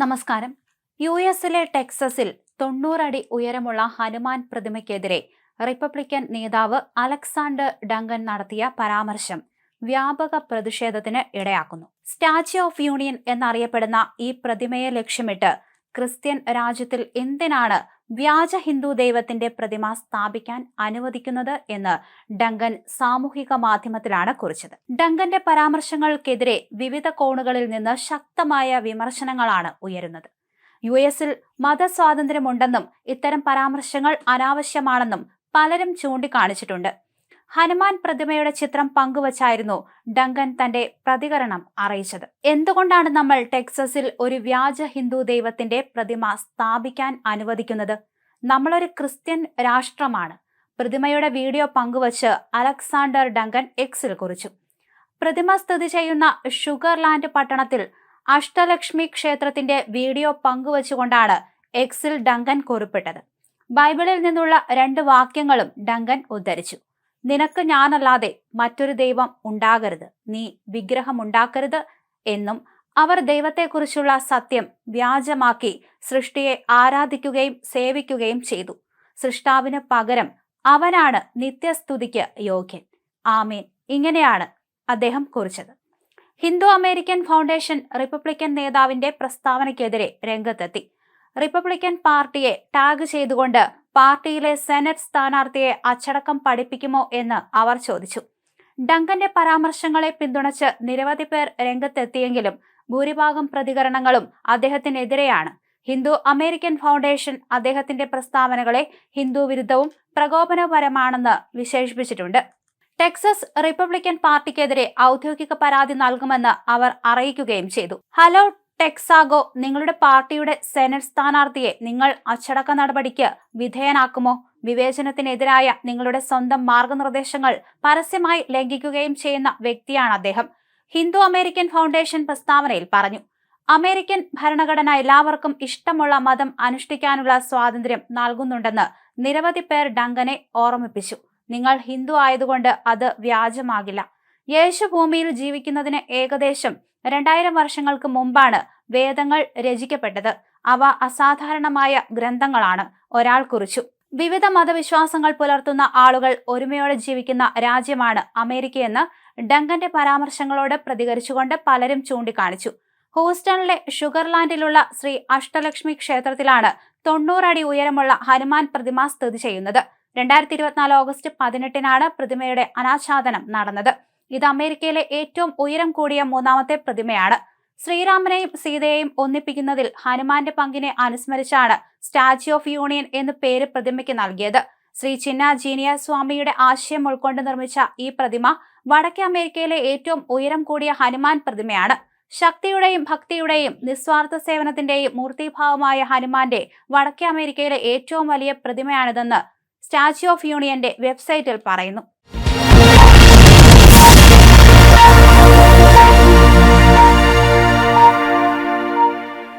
നമസ്കാരം. യു എസിലെ ടെക്സസിൽ തൊണ്ണൂറടി ഉയരമുള്ള ഹനുമാൻ പ്രതിമയ്ക്കെതിരെ റിപ്പബ്ലിക്കൻ നേതാവ് അലക്സാണ്ടർ ഡങ്കൻ നടത്തിയ പരാമർശം വ്യാപക പ്രതിഷേധത്തിന് ഇടയാക്കുന്നു. സ്റ്റാച്യു ഓഫ് യൂണിയൻ എന്നറിയപ്പെടുന്ന ഈ പ്രതിമയെ ലക്ഷ്യമിട്ട് ക്രിസ്ത്യൻ രാജ്യത്തിൽ എന്തിനാണ് വ്യാജ ഹിന്ദു ദൈവത്തിന്റെ പ്രതിമ സ്ഥാപിക്കാൻ അനുവദിക്കുന്നത് എന്ന് ഡങ്കൻ സാമൂഹിക മാധ്യമത്തിലാണ് കുറിച്ചത്. ഡങ്കന്റെ പരാമർശങ്ങൾക്കെതിരെ വിവിധ കോണുകളിൽ നിന്ന് ശക്തമായ വിമർശനങ്ങളാണ് ഉയരുന്നത്. യു എസിൽ മതസ്വാതന്ത്ര്യമുണ്ടെന്നും ഇത്തരം പരാമർശങ്ങൾ അനാവശ്യമാണെന്നും പലരും ചൂണ്ടിക്കാണിച്ചിട്ടുണ്ട്. ഹനുമാൻ പ്രതിമയുടെ ചിത്രം പങ്കുവച്ചായിരുന്നു ഡങ്കൻ തന്റെ പ്രതികരണം അറിയിച്ചത്. എന്തുകൊണ്ടാണ് നമ്മൾ ടെക്സസിൽ ഒരു വ്യാജ ഹിന്ദു ദൈവത്തിന്റെ പ്രതിമ സ്ഥാപിക്കാൻ അനുവദിക്കുന്നത്? നമ്മളൊരു ക്രിസ്ത്യൻ രാഷ്ട്രമാണ്. പ്രതിമയുടെ വീഡിയോ പങ്കുവച്ച് അലക്സാണ്ടർ ഡങ്കൻ എക്സിൽ കുറിച്ചു. പ്രതിമ സ്ഥിതി ചെയ്യുന്ന ഷുഗർലാൻഡ് പട്ടണത്തിൽ അഷ്ടലക്ഷ്മി ക്ഷേത്രത്തിന്റെ വീഡിയോ പങ്കുവച്ചുകൊണ്ടാണ് എക്സിൽ ഡങ്കൻ കുറിപ്പിട്ടത്. ബൈബിളിൽ നിന്നുള്ള രണ്ട് വാക്യങ്ങളും ഡങ്കൻ ഉദ്ധരിച്ചു. നിനക്ക് ഞാനല്ലാതെ മറ്റൊരു ദൈവം ഉണ്ടാകരുത്. നീ വിഗ്രഹം ഉണ്ടാക്കരുത് എന്നും അവർ ദൈവത്തെക്കുറിച്ചുള്ള സത്യം വ്യാജമാക്കി സൃഷ്ടിയെ ആരാധിക്കുകയും സേവിക്കുകയും ചെയ്തു. സൃഷ്ടാവിന് പകരം അവനാണ് നിത്യസ്തുതിക്ക് യോഗ്യൻ. ആമീൻ. ഇങ്ങനെയാണ് അദ്ദേഹം കുറിച്ചത്. ഹിന്ദു അമേരിക്കൻ ഫൗണ്ടേഷൻ റിപ്പബ്ലിക്കൻ നേതാവിന്റെ പ്രസ്താവനയ്ക്കെതിരെ രംഗത്തെത്തി. റിപ്പബ്ലിക്കൻ പാർട്ടിയെ ടാഗ് ചെയ്തുകൊണ്ട് പാർട്ടിയിലെ സെനറ്റ് സ്ഥാനാർത്ഥിയെ അച്ചടക്കം പഠിപ്പിക്കുമോ എന്ന് അവർ ചോദിച്ചു. ഡങ്കന്റെ പരാമർശങ്ങളെ പിന്തുണച്ച് നിരവധി പേർ രംഗത്തെത്തിയെങ്കിലും ഭൂരിഭാഗം പ്രതികരണങ്ങളും അദ്ദേഹത്തിനെതിരെയാണ്. ഹിന്ദു അമേരിക്കൻ ഫൗണ്ടേഷൻ അദ്ദേഹത്തിന്റെ പ്രസ്താവനകളെ ഹിന്ദു വിരുദ്ധവും പ്രകോപനപരമാണെന്ന് വിശേഷിപ്പിച്ചിട്ടുണ്ട്. ടെക്സസ് റിപ്പബ്ലിക്കൻ പാർട്ടിക്കെതിരെ ഔദ്യോഗിക പരാതി നൽകുമെന്ന് അവർ അറിയിക്കുകയും ചെയ്തു. ഹലോ ടെക്സാഗോ നിങ്ങളുടെ പാർട്ടിയുടെ സെനറ്റ് സ്ഥാനാർത്ഥിയെ നിങ്ങൾ അച്ചടക്ക നടപടിക്ക് വിധേയനാക്കുമോ? വിവേചനത്തിനെതിരായ നിങ്ങളുടെ സ്വന്തം മാർഗനിർദ്ദേശങ്ങൾ പരസ്യമായി ലംഘിക്കുകയും ചെയ്യുന്ന വ്യക്തിയാണ് അദ്ദേഹം. ഹിന്ദു അമേരിക്കൻ ഫൗണ്ടേഷൻ പ്രസ്താവനയിൽ പറഞ്ഞു അമേരിക്കൻ ഭരണഘടന എല്ലാവർക്കും ഇഷ്ടമുള്ള മതം അനുഷ്ഠിക്കാനുള്ള സ്വാതന്ത്ര്യം നൽകുന്നുണ്ടെന്ന് നിരവധി പേർ ഡങ്കനെ ഓർമ്മിപ്പിച്ചു. നിങ്ങൾ ഹിന്ദു ആയതുകൊണ്ട് അത് വ്യാജമാകില്ല. യേശു ഭൂമിയിൽ ജീവിക്കുന്നതിന് ഏകദേശം രണ്ടായിരം വർഷങ്ങൾക്ക് മുമ്പാണ് വേദങ്ങൾ രചിക്കപ്പെട്ടത്. അവ അസാധാരണമായ ഗ്രന്ഥങ്ങളാണ്. ഒരാൾ കുറിച്ചു. വിവിധ മതവിശ്വാസങ്ങൾ പുലർത്തുന്ന ആളുകൾ ഒരുമയോടെ ജീവിക്കുന്ന രാജ്യമാണ് അമേരിക്കയെന്ന് ഡങ്കന്റെ പരാമർശങ്ങളോട് പ്രതികരിച്ചുകൊണ്ട് പലരും ചൂണ്ടിക്കാണിച്ചു. ഹൂസ്റ്റണിലെ ഷുഗർലാൻഡിലുള്ള ശ്രീ അഷ്ടലക്ഷ്മി ക്ഷേത്രത്തിലാണ് തൊണ്ണൂറടി ഉയരമുള്ള ഹനുമാൻ പ്രതിമ സ്ഥിതി ചെയ്യുന്നത്. രണ്ടായിരത്തി ഇരുപത്തിനാല് ഓഗസ്റ്റ് പതിനെട്ടിനാണ് പ്രതിമയുടെ അനാച്ഛാദനം നടന്നത്. ഇത് അമേരിക്കയിലെ ഏറ്റവും ഉയരം കൂടിയ മൂന്നാമത്തെ പ്രതിമയാണ്. ശ്രീരാമനെയും സീതയെയും ഒന്നിപ്പിക്കുന്നതിൽ ഹനുമാന്റെ പങ്കിനെ അനുസ്മരിച്ചാണ് സ്റ്റാച്യു ഓഫ് യൂണിയൻ എന്ന് പേര് പ്രതിമയ്ക്ക് നൽകിയത്. ശ്രീ ചിന്ന ജീനിയ സ്വാമിയുടെ ആശയം ഉൾക്കൊണ്ട് നിർമ്മിച്ച ഈ പ്രതിമ വടക്കേ അമേരിക്കയിലെ ഏറ്റവും ഉയരം കൂടിയ ഹനുമാൻ പ്രതിമയാണ്. ശക്തിയുടെയും ഭക്തിയുടെയും നിസ്വാർത്ഥ സേവനത്തിന്റെയും മൂർത്തിഭാവമായ ഹനുമാന്റെ വടക്കേ അമേരിക്കയിലെ ഏറ്റവും വലിയ പ്രതിമയാണിതെന്ന് സ്റ്റാച്യു ഓഫ് യൂണിയന്റെ വെബ്സൈറ്റിൽ പറയുന്നു.